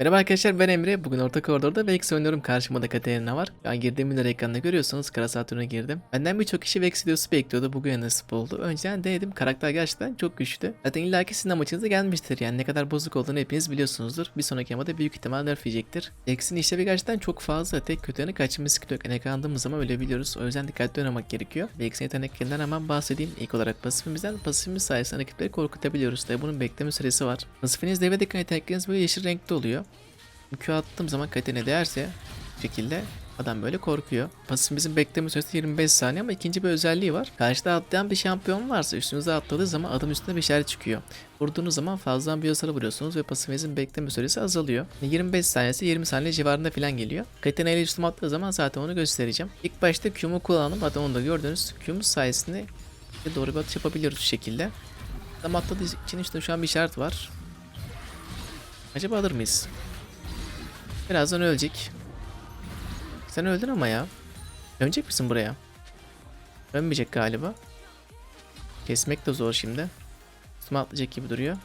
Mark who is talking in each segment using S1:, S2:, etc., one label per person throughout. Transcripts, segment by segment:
S1: Merhaba arkadaşlar ben Emre. Bugün orta koridorda Vex oynuyorum. Karşımda da Katerina var. An girdiğim yer ekranında görüyorsunuz. Kara Satürn'e girdim. Benden birçok kişi Vex videosu bekliyordu. Bugün nasip oldu. Önceden denedim. Karakter gerçekten çok güçlü. Zaten illaki sizin maçınıza gelmiştir. Yani ne kadar bozuk olduğunu hepiniz biliyorsunuzdur. Bir sonraki amada büyük ihtimal nerfleyecektir. Vex'in işlevi gerçekten çok fazla. Tek kötü yanı kaçınma skill yok. Yani yakalandığımız zaman ölebiliyoruz. O yüzden dikkatli oynamak gerekiyor. Vex'in yeteneklerinden hemen bahsedeyim. İlk olarak pasifimizden. Pasifimiz sayesinde rakipleri korkutabiliyoruz. Tabi bunun bekleme süresi var. Pasifiniz devredeki yetenekleriniz böyle yeşil renkte oluyor. Q attığım zaman katene değerse şekilde adam böyle korkuyor. Pasifimizin bekleme süresi 25 saniye ama ikinci bir özelliği var. Karşıda atlayan bir şampiyon varsa üstünüze atladığı zaman adım üstünde bir işaret çıkıyor. Vurduğunuz zaman fazladan bir hasara vuruyorsunuz ve pasifinizin bekleme süresi azalıyor. 25 saniyesi 20 saniye civarında falan geliyor. Katene ile üstüme attığı zaman zaten onu göstereceğim. İlk başta Q'mu kullandım. Zaten onu da gördünüz. Q'muz sayesinde doğru bir atış yapabiliyoruz şu şekilde. Adam atladığı için işte şu an bir işaret var. Acaba alır mıyız? Birazdan ölecek. Sen öldün ama ya. Dönecek misin buraya? Dönmeyecek galiba. Kesmek de zor şimdi. Üstüme atlayacak gibi duruyor.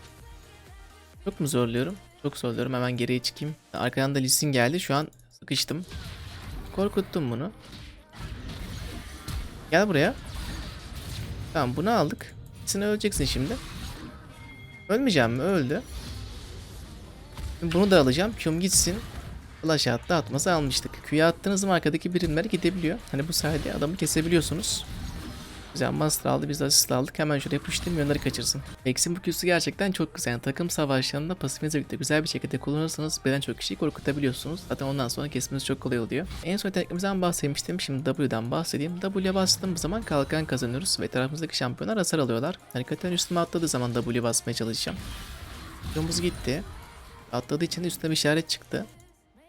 S1: Çok mu zorluyorum? Çok zorluyorum. Hemen geriye çıkayım. Arkadan da Lisin geldi. Şu an sıkıştım. Korkuttum bunu. Gel buraya. Tamam bunu aldık. Sen öleceksin şimdi. Ölmeyeceğim mi? Öldü. Bunu da alacağım. Q'm gitsin. Flash attı atması almıştık. Q'ya attığınız zaman arkadaki birimler gidebiliyor. Hani bu sayede adamı kesebiliyorsunuz. Güzel master aldı biz de asist aldık. Hemen şuraya pushlayayım yönleri kaçırsın. X'in bu Q'su gerçekten çok güzel. Yani takım savaşlarında pasifinizle birlikte güzel bir şekilde kullanırsanız birden çok kişiyi korkutabiliyorsunuz. Zaten ondan sonra kesmeniz çok kolay oluyor. En son yeteneklerimizden bahsetmiştim. Şimdi W'den bahsedeyim. W'ye bastığımız zaman kalkan kazanıyoruz ve etrafımızdaki şampiyonlar hasar alıyorlar. Hani Katarina üstüme atladığı zaman W basmaya çalışacağım. Q'muz gitti. Atladığı için üstüne bir işaret çıktı.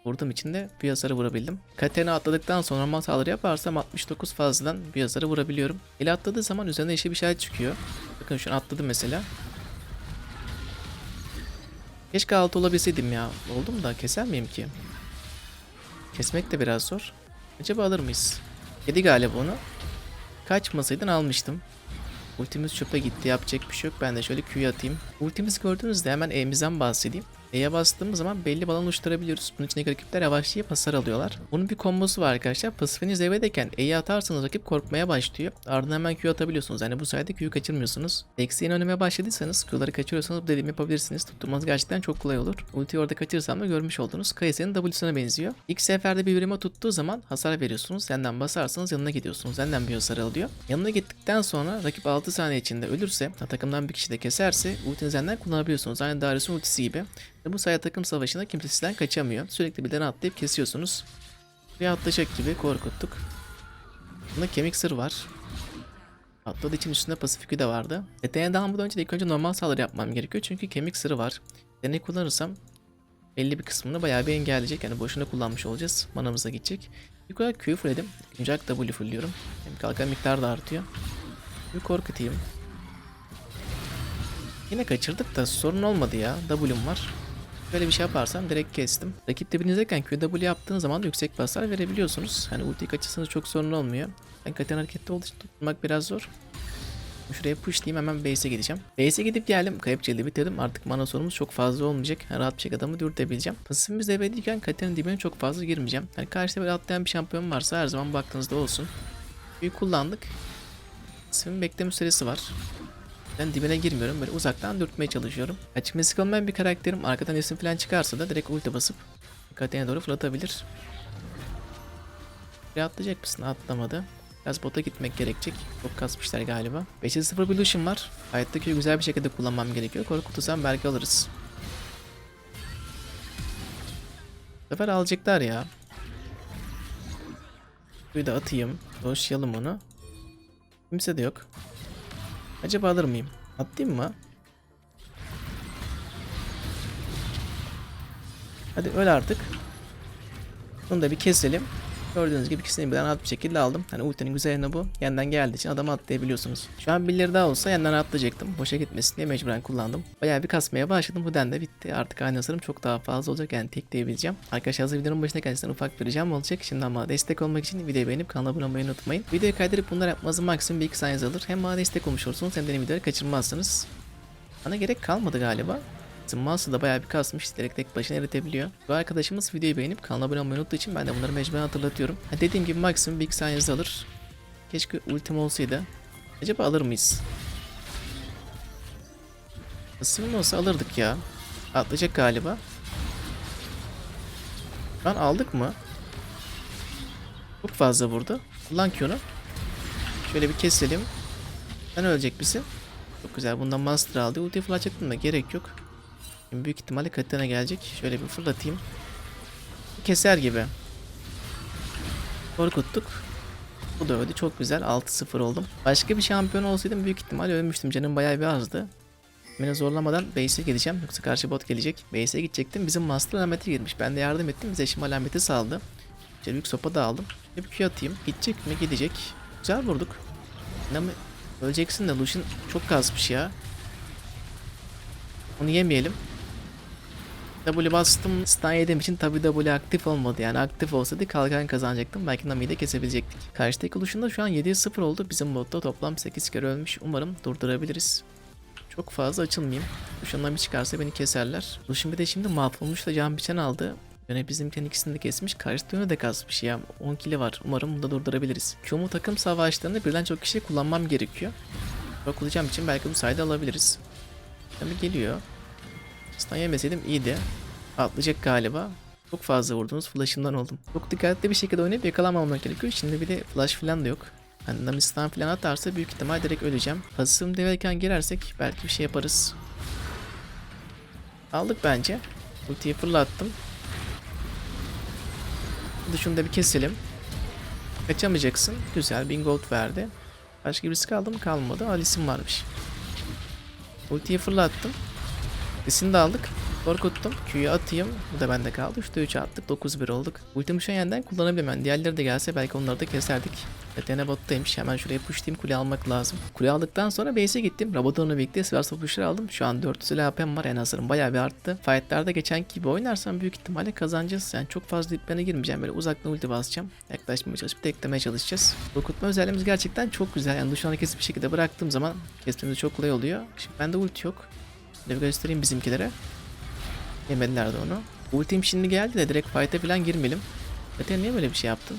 S1: Vurduğum için de bir hasarı vurabildim. Katerina atladıktan sonra normal saldırı yaparsam 69 fazladan bir hasarı vurabiliyorum. Eli atladığı zaman üzerine yeşil bir işaret çıkıyor. Bakın şu an atladı mesela. Keşke altı olabilseydim ya. Oldum da keser miyim ki? Kesmek de biraz zor. Acaba alır mıyız? Yedi galiba onu. Kaçmasaydın almıştım. Ultimiz çöpe gitti yapacak bir şey yok. Ben de şöyle Q'yu atayım. Ultimizi gördüğünüzde hemen E'mizden bahsedeyim. E'ye bastığımız zaman belli balon oluşturabiliyoruz. Bunun içindeki rakipler yavaşlayıp hasar alıyorlar. Bunun bir kombosu var arkadaşlar. Pasifiniz evdeyken E'yi atarsanız rakip korkmaya başlıyor. Ardından hemen Q atabiliyorsunuz. Yani bu sayede Q'yu kaçırmıyorsunuz. Eksiğini önüme başladıysanız Q'ları kaçırıyorsanız bu dediğimi yapabilirsiniz. Tutturmanız gerçekten çok kolay olur. Ultiyi orada kaçırırsam da görmüş oldunuz. Kayse'nin W'suna benziyor. İlk seferde bir birime tuttuğu zaman hasar veriyorsunuz. Yandan basarsanız yanına gidiyorsunuz. Yandan bir hasar alıyor. Yanına gittikten sonra rakip 6 saniye içinde ölürse, takımdan bir kişi de keserse ultinizi yandan kullanabiliyorsunuz. Aynı Darius'un ultisi gibi. Bu sayede takım savaşında kimse sizden kaçamıyor. Sürekli birden atlayıp kesiyorsunuz. Bir atlayacak gibi korkuttuk. Bunda kemik sır var. Atladığı için üstünde pasifikü de vardı. Yeteneğe dalmadan önce de ilk önce normal saldırı yapmam gerekiyor. Çünkü kemik sırrı var. Yeteneği kullanırsam belli bir kısmını bayağı bir engelleyecek. Yani boşuna kullanmış olacağız. Manamıza gidecek. İlk olarak Q'yu fullledim. İkinci olarak W fullliyorum. Hem kalkan miktarı da artıyor. Bir korkutayım. Yine kaçırdık da sorun olmadı ya. W'm var. Böyle bir şey yaparsam direkt kestim. Rakip dibinizdeyken QW yaptığınız zaman yüksek basar verebiliyorsunuz. Hani ultiyi kaçırsanız çok sorun olmuyor. Ben katen hareketli olduğu için tutmak biraz zor. Şuraya push diyeyim hemen base'e gideceğim. Base'e gidip geldim. Kayıp cildi bitirdim. Artık mana sorumuz çok fazla olmayacak. Yani rahat bir şekilde adamı dürtebileceğim. Pasifimiz devredeyken Kate'nin dibine çok fazla girmeyeceğim. Hani karşıda böyle atlayan bir şampiyon varsa her zaman baktığınızda olsun. Büyük kullandık. Pasifimin bekleme süresi var. Ben dibine girmiyorum. Böyle uzaktan dürtmeye çalışıyorum. Açıkçası olmayan bir karakterim. Arkadan isim falan çıkarsa da direkt ulti basıp Kate'ne doğru fırlatabilir. Bir atlayacak mısın? Atlamadı. Biraz bota gitmek gerekecek. Çok kasmışlar galiba. 5'e 0 bir var. Hayattaki güzel bir şekilde kullanmam gerekiyor. Korkutursam belki alırız. Bu sefer alacaklar ya. Bir de atayım. Doşlayalım onu. Kimse de yok. Acaba alır mıyım? Atlayayım mı? Hadi öl artık. Bunu da bir keselim. Gördüğünüz gibi ikisini birden rahat bir şekilde aldım. Hani ultinin güzelliğine bu. Yandan geldiği için adamı atlayabiliyorsunuz. Şu an birileri daha olsa yandan atlayacaktım. Boşa gitmesin diye mecburen kullandım. Bayağı bir kasmaya başladım. Bu den de bitti. Artık aynı hasarım çok daha fazla olacak. Yani tekleyebileceğim. Arkadaşlar hazır videonun başına gerçekten ufak bir ricam olacak. Şimdi ama destek olmak için videoyu beğenip kanala abone olmayı unutmayın. Videoyu kaydedip bunları yapmanızın maksimum 1-2 saniyenizi alır. Hem bana destek olmuş olursunuz hem de videoları kaçırmazsınız. Bana gerek kalmadı galiba. Bizim Master da bayağı bir kasmış. Direkt tek başına eritebiliyor. Bu arkadaşımız videoyu beğenip kanala abone olmayı unuttuğu için ben de bunları mecburen hatırlatıyorum. Ha, dediğim gibi maksimum saniyenizi alır. Keşke ultim olsaydı. Acaba alır mıyız? Isımın olsa alırdık ya. Atlayacak galiba. Lan aldık mı? Çok fazla vurdu. Kullan onu. Şöyle bir keselim. Ben ölecek misin? Çok güzel. Bundan master aldı. Ulti fırlatacaktım da gerek yok. Büyük ihtimalle Katarina gelecek. Şöyle bir fırlatayım. Keser gibi. Korkuttuk. Bu da öldü. Çok güzel. 6-0 oldum. Başka bir şampiyon olsaydım büyük ihtimal ölmüştüm. Canım bayağı bir azdı. Beni zorlamadan base'e gideceğim. Yoksa karşı bot gelecek. Base'e gidecektim. Bizim master alameti girmiş. Ben de yardım ettim. Bize şimdi alameti saldı. İşte büyük sopa da aldım. Bir Q atayım. Gidecek mi? Gidecek. Güzel vurduk. Mi? Öleceksin de Lucian çok kasmış ya. Onu yemeyelim. W bastım. Stun yediğim için tabi W aktif olmadı. Yani aktif olsaydı kalkan kazanacaktım. Belki Nami'yi de kesebilecektik. Karşıdaki Lucian'da şu an 7-0 oldu. Bizim botta toplam 8 kere ölmüş. Umarım durdurabiliriz. Çok fazla açılmayayım. Lucian Nami çıkarsa beni keserler. Lucian bir de şimdi mahvolmuş da can biçen aldı. Yani bizimkinin ikisini de kesmiş. Karşı yönü de kasmış ya. 10 kili var. Umarım bunu da durdurabiliriz. Q'mu takım savaşlarında birden çok kişi kullanmam gerekiyor. Çok kullanacağım için belki bu sayede alabiliriz. Tabii geliyor. Stun yemeseydim iyiydi. Atlayacak galiba. Çok fazla vurdunuz. Flash'ından oldum. Çok dikkatli bir şekilde oynayıp yakalanmamam gerekiyor. Şimdi bir de flash falan da yok. Yani Nami stun falan atarsa büyük ihtimal direkt öleceğim. Pasifim deveyken girersek belki bir şey yaparız. Aldık bence. Ultiyi fırlattım. Hadi şunu da bir keselim. Kaçamayacaksın. Güzel. Bin gold verdi. Başka birisi kaldı mı? Kalmadı. Alice'im varmış. Ultiyi fırlattım. İkisini de aldık. Korkuttum. Q'yu atayım. Bu da bende kaldı. 3'te 3 attık. 9-1 olduk. Ultimi şu yeniden kullanabilirim. Yani diğerleri de gelse belki onları da keserdik. Etene bottaymış. Hemen şuraya pushlayayım. Kule almak lazım. Kule aldıktan sonra base'e gittim. Rabadon'la birlikte Sivas'a push'ları aldım. Şu an 400 LP'm var. En hazırım. Bayağı bir arttı. Fight'larda geçen gibi oynarsam büyük ihtimalle kazanacağız. Yani çok fazla diplerine girmeyeceğim. Böyle uzaktan ulti basacağım. Yaklaşmaya çalışıp teklemeye çalışacağız. Korkutma özelliğimiz gerçekten çok güzel. Yani duşanı kesip bir şekilde bıraktığım zaman kesmemiz çok kolay oluyor. Şimdi bende ulti yok. Bir göstereyim bizimkilere. Yemediler de onu. Ultim şimdi geldi de direkt fight'e falan girmeyelim. Zaten niye böyle bir şey yaptın?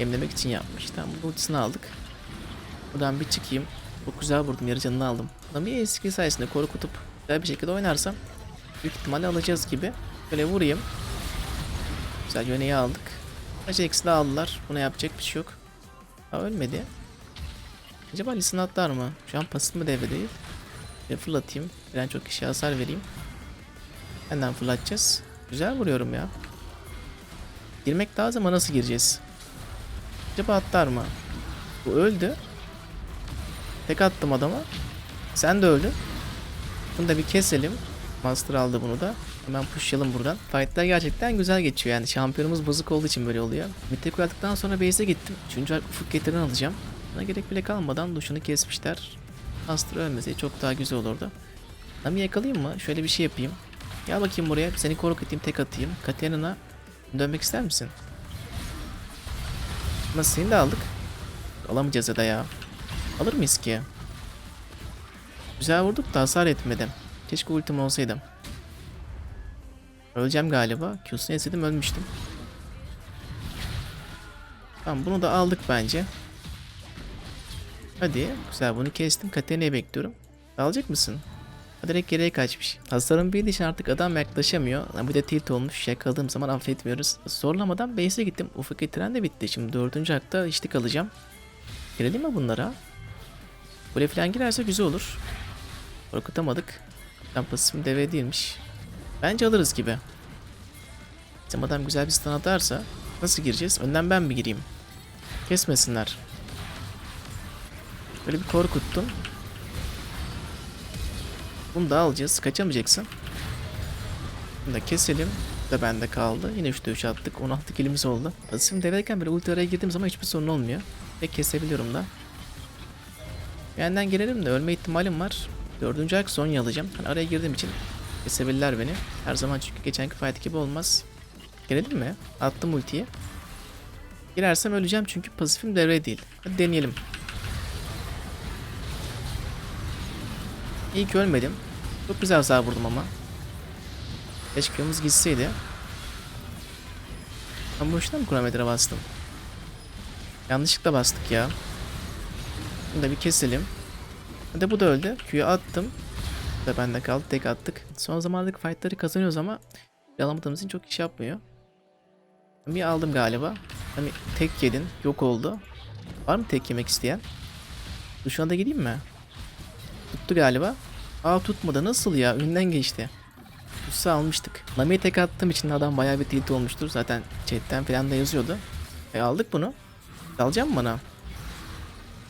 S1: Emlemek için yapmış. Tamam bu ultisini aldık. Buradan bir çıkayım. Çok güzel vurdum yarı canını aldım. Adamı bir eski sayesinde korkutup güzel bir şekilde oynarsam büyük ihtimalle alacağız gibi. Böyle vurayım. Güzel yöneyi aldık. Ajax'i de aldılar. Buna yapacak bir şey yok. Ha ölmedi. Acaba Lee Sin atlar mı? Şu an pasif mi devre değil? Bir fırlatayım. Bir çok kişiye hasar vereyim. Benden fırlatacağız. Güzel vuruyorum ya. Girmek lazım ama nasıl gireceğiz? Acaba atlar mı? Bu öldü. Tek attım adama. Sen de öldün. Bunu da bir keselim. Master aldı bunu da. Hemen pushlayalım buradan. Fight'lar gerçekten güzel geçiyor yani. Şampiyonumuz bozuk olduğu için böyle oluyor. Mid'e koyaldıktan sonra base'e gittim. Üçüncü ufuk getiren alacağım. Buna gerek bile kalmadan duşunu kesmişler. Master ölmeseydi çok daha güzel olurdu. Nami yakalayayım mı? Şöyle bir şey yapayım. Gel bakayım buraya. Seni korkutayım, tek atayım. Katerina'na dönmek ister misin? Nasıl seni de aldık. Alamayacağız ya da ya. Alır mıyız ki? Güzel vurduk da hasar etmedim. Keşke ultim olsaydım. Öleceğim galiba. Q'sunu yeseydim ölmüştüm. Tamam bunu da aldık bence. Hadi. Güzel bunu kestim. Katerina'yı bekliyorum. Alacak mısın? O direkt geriye kaçmış. Hasarım bir için artık adam yaklaşamıyor. Bir de tilt olmuş. Yakaladığım zaman affetmiyoruz. Zorlamadan base'e gittim. Ufuk getiren de bitti. Şimdi dördüncü hakta içlik alacağım. Girelim mi bunlara? Kule falan girerse güzel olur. Korkutamadık. Tam pasifim deve değilmiş. Bence alırız gibi. Bizim adam güzel bir stun atarsa nasıl gireceğiz? Önden ben mi gireyim? Kesmesinler. Böyle bir korkuttum. Bunu da alacağız. Kaçamayacaksın. Bunu da keselim. Bu da bende kaldı. Yine 3'te 3 attık. 16 kilimiz oldu. Pasifim devreyken böyle ulti araya girdiğim zaman hiçbir sorun olmuyor. Ve kesebiliyorum da. Yandan girelim de ölme ihtimalim var. Dördüncü ayak Sonya alacağım. Hani araya girdiğim için kesebilirler beni. Her zaman çünkü geçenki fight gibi olmaz. Girelim mi? Attım ultiyi. Girersem öleceğim çünkü pasifim devre değil. Hadi deneyelim. İyi ki ölmedim. Çok güzel hasar vurdum ama. Keşkemiz gitseydi. Ben boşuna mı kronometre bastım? Yanlışlıkla bastık ya. Bunu da bir keselim. Hadi bu da öldü. Q'yu attım. Bu da bende kaldı. Tek attık. Son zamanlardaki fightları kazanıyoruz ama yalamadığımız için çok iş yapmıyor. Bir aldım galiba. Hani tek yedin. Yok oldu. Var mı tek yemek isteyen? Dur şu anda gideyim mi? Tuttu galiba. Aa tutmadı. Nasıl ya? Önünden geçti. Tutsa almıştık. Nami'ye tek attığım için adam bayağı bir tilt olmuştur. Zaten chatten falan da yazıyordu. E aldık bunu. Dalacak mı bana?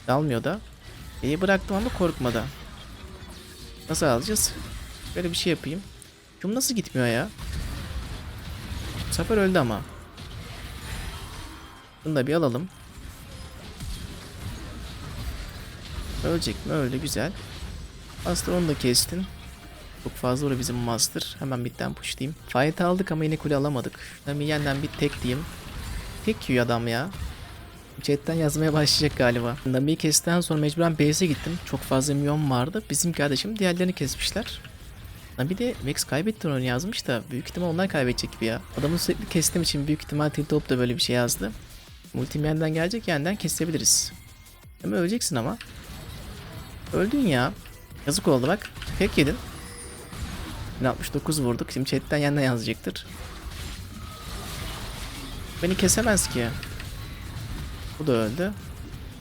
S1: Dalmıyor da. İyi bıraktım ama korkmadı. Nasıl alacağız? Böyle bir şey yapayım. Şum nasıl gitmiyor ya? Bu sefer öldü ama. Bunu da bir alalım. Ölecek mi? Öldü güzel. Master onu da kestin. Çok fazla orada bizim Master. Hemen bitten push diyeyim. Fight aldık ama yine kule alamadık. Şuna bir tek diyeyim. Tek yiyor adam ya. Chatten yazmaya başlayacak galiba. Nami'yi kestikten sonra mecburen base'e gittim. Çok fazla milyon vardı. Bizim kardeşim diğerlerini kesmişler. Nami de Vex kaybetti onu yazmış da büyük ihtimal onlar kaybedecek gibi ya. Adamı sürekli kestiğim için büyük ihtimal Tiltop da böyle bir şey yazdı. Multim yeniden gelecek yeniden kesebiliriz. Ama öleceksin ama. Öldün ya. Yazık oldu bak. Tek yedin. 1069 vurduk. Şimdi chatten yeniden yazacaktır. Beni kesemez ki. Bu da öldü.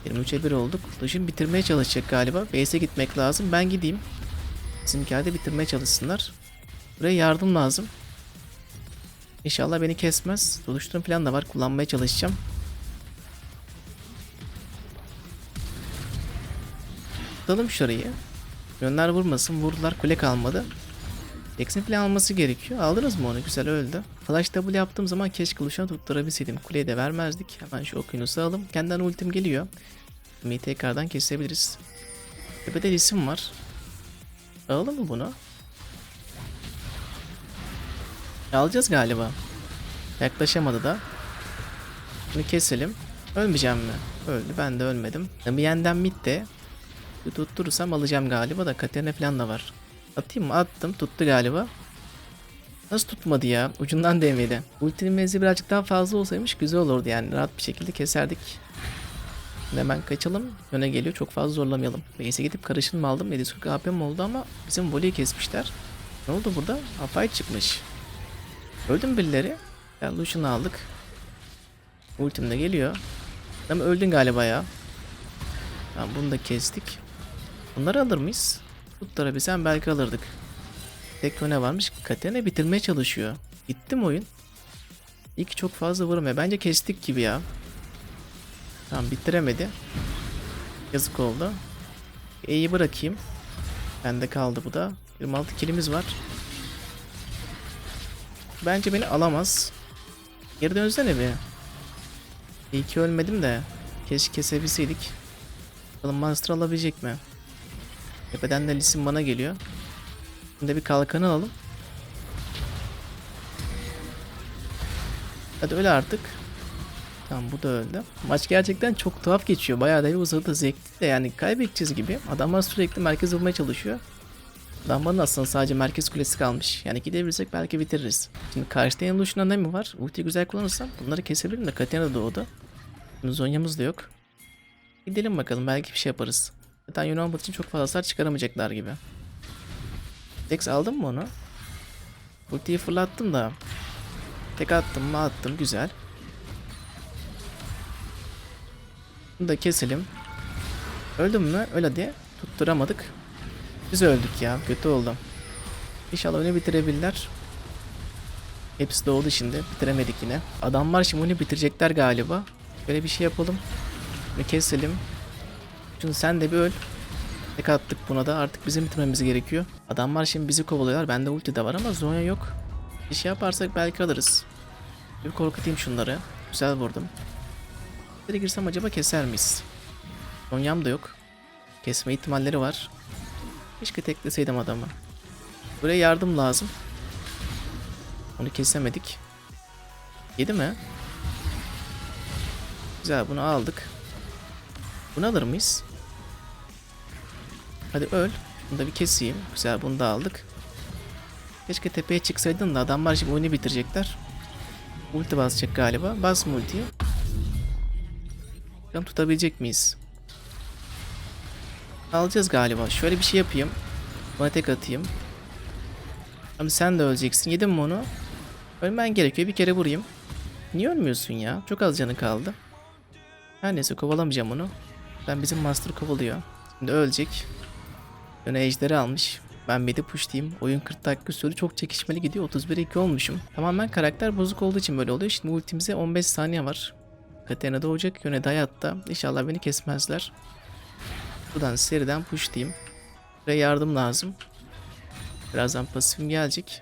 S1: 23'e 1 olduk. Lucian bitirmeye çalışacak galiba. Base'e gitmek lazım. Ben gideyim. Bizimkiler de bitirmeye çalışsınlar. Buraya yardım lazım. İnşallah beni kesmez. Doluşturum falan da var. Kullanmaya çalışacağım. Tutalım şurayı. Yönler vurmasın. Vurdular. Kule kalmadı. Jackson falan alması gerekiyor. Aldınız mı onu? Güzel öldü. Flash W yaptığım zaman keşke Lucian'ı tutturabilseydim. Kuleyi de vermezdik. Hemen şu okyanusu alalım. Kendinden ultim geliyor. Mi'yi tekrardan kesebiliriz. Tepede isim var. Alalım mı bunu? Alacağız galiba. Yaklaşamadı da. Bunu keselim. Ölmeyeceğim mi? Öldü. Ben de ölmedim. Bir yeniden mid de. Bir tutturursam alacağım galiba da Katerina falan da var. Atayım mı? Attım. Tuttu galiba. Nasıl tutmadı ya? Ucundan değmedi. Ultinin menzili birazcık daha fazla olsaymış güzel olurdu yani. Rahat bir şekilde keserdik. Şimdi hemen kaçalım. Öne geliyor. Çok fazla zorlamayalım. Base'e gidip karışın mı aldım? 740 AP'm oldu ama bizim voleyi kesmişler. Ne oldu burada? Apay çıkmış. Öldü mü birileri? Ya Lucian'ı aldık. Ultim de geliyor. Ama öldün galiba ya. Tamam bunu da kestik. Bunları alır mıyız? Tutturabilsem belki alırdık. Tek ne varmış? Katerina bitirmeye çalışıyor. Gitti mi oyun? İlk çok fazla vurmuyor. Bence kestik gibi ya. Tamam bitiremedi. Yazık oldu. E'yi bırakayım. Bende kaldı bu da. 26 kilimiz var. Bence beni alamaz. Geri dönsene bir. İyi ki ölmedim de. Keşke kesebilseydik. Bakalım Monster alabilecek mi? Tepeden de Lisin bana geliyor. Şimdi bir kalkanı alalım. Hadi öyle artık. Tamam bu da öldü. Maç gerçekten çok tuhaf geçiyor. Bayağı da bir uzadı zevkli de yani kaybedeceğiz gibi. Adamlar sürekli merkez bulmaya çalışıyor. Adamların aslında sadece merkez kulesi kalmış. Yani gidebilirsek belki bitiririz. Şimdi karşıda Evolution'da ne mi var? Ulti güzel kullanırsam bunları kesebilirim de Katarina doğdu. Şimdi Zonya'mız da yok. Gidelim bakalım belki bir şey yaparız. Zaten Yunan için çok fazla hasar çıkaramayacaklar gibi. Dex aldın mı onu? Ultiyi fırlattım da. Tek attım mı attım güzel. Bunu da keselim. Öldüm mü? Öyle diye tutturamadık. Biz öldük ya. Kötü oldu. İnşallah onu bitirebilirler. Hepsi doğdu şimdi. Bitiremedik yine. Adamlar şimdi onu bitirecekler galiba. Böyle bir şey yapalım. Bunu keselim. Şimdi sen de bir öl. Tek attık buna da artık bizim bitirmemiz gerekiyor. Adamlar şimdi bizi kovalıyorlar. Bende ulti de var ama Zonya yok. Bir şey yaparsak belki alırız. Bir korkutayım şunları. Güzel vurdum. Nereye girsem acaba keser miyiz? Zonyam da yok. Kesme ihtimalleri var. Keşke tekleseydim adamı. Buraya yardım lazım. Onu kesemedik. Yedi mi? Güzel bunu aldık. Bunu alır mıyız? Hadi öl. Bunu da bir keseyim. Güzel bunu da aldık. Keşke tepeye çıksaydın da adamlar şimdi oyunu bitirecekler. Ulti basacak galiba. Bas multiyi. Bakalım tutabilecek miyiz? Alacağız galiba. Şöyle bir şey yapayım. Bana tek atayım. Abi sen de öleceksin. Yedin mi onu? Ölmen gerekiyor. Bir kere vurayım. Niye ölmüyorsun ya? Çok az canı kaldı. Her neyse kovalamayacağım onu. Ben bizim master kovalıyor. Şimdi ölecek. Yine ejderi almış. Ben midi pushlayayım. Oyun 40 dakika sürdü. Çok çekişmeli gidiyor. 31-2 olmuşum. Tamamen karakter bozuk olduğu için böyle oluyor. Şimdi ultimize 15 saniye var. Katerina doğacak. Yöne hayatta. İnşallah beni kesmezler. Buradan seriden pushlayayım. Ve yardım lazım. Birazdan pasifim gelecek.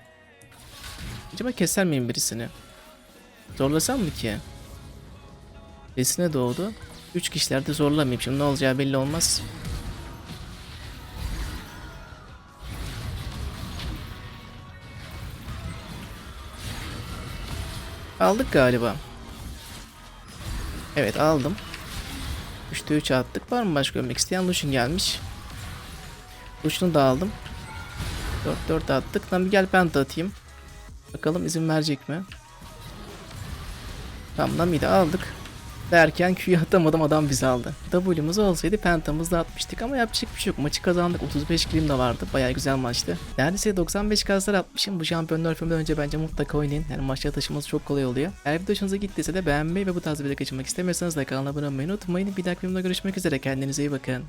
S1: Acaba keser miyim birisini? Zorlasam mı ki? Birisine doğdu. 3 kişilerde zorlamayayım. Şimdi ne olacağı belli olmaz. Aldık galiba. Evet aldım. 3'te 3 attık. Var mı başka ölmek isteyen? Lucian gelmiş. Lucian'ı da aldım. 4-4 attık. Lan bir gel de atayım. Bakalım izin verecek mi? Tamam Nami'yi de aldık. Derken Q'yu atamadım adam bizi aldı. W'muz olsaydı pentamızı da atmıştık ama yapacak bir şey yok. Maçı kazandık. 35 kilim de vardı. Bayağı güzel maçtı. Neredeyse 95 kaslar atmışım. Bu şampiyonlar filminden önce bence mutlaka oynayın. Yani maçta taşıması çok kolay oluyor. Eğer video hoşunuza gittiyse de beğenmeyi ve bu tarz video kaçırmak istemiyorsanız da kanala abone olmayı unutmayın. Bir dahaki videomda görüşmek üzere. Kendinize iyi bakın.